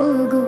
ওগো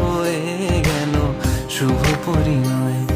Chuva por inglês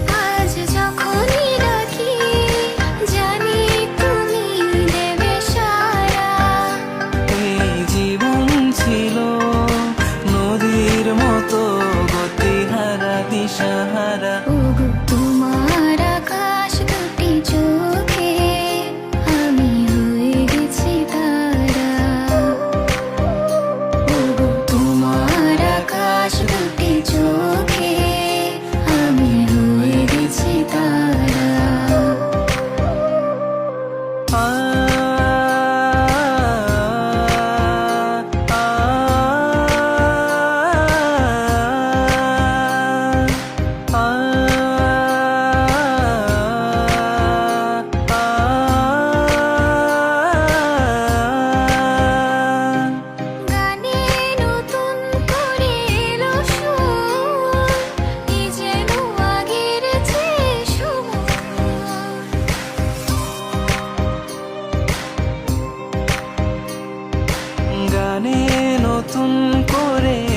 নতুন করে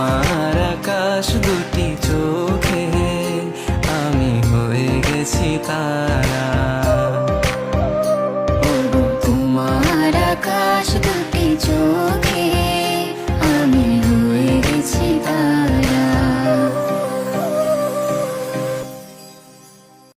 তোমার আকাশ দুটি চোখ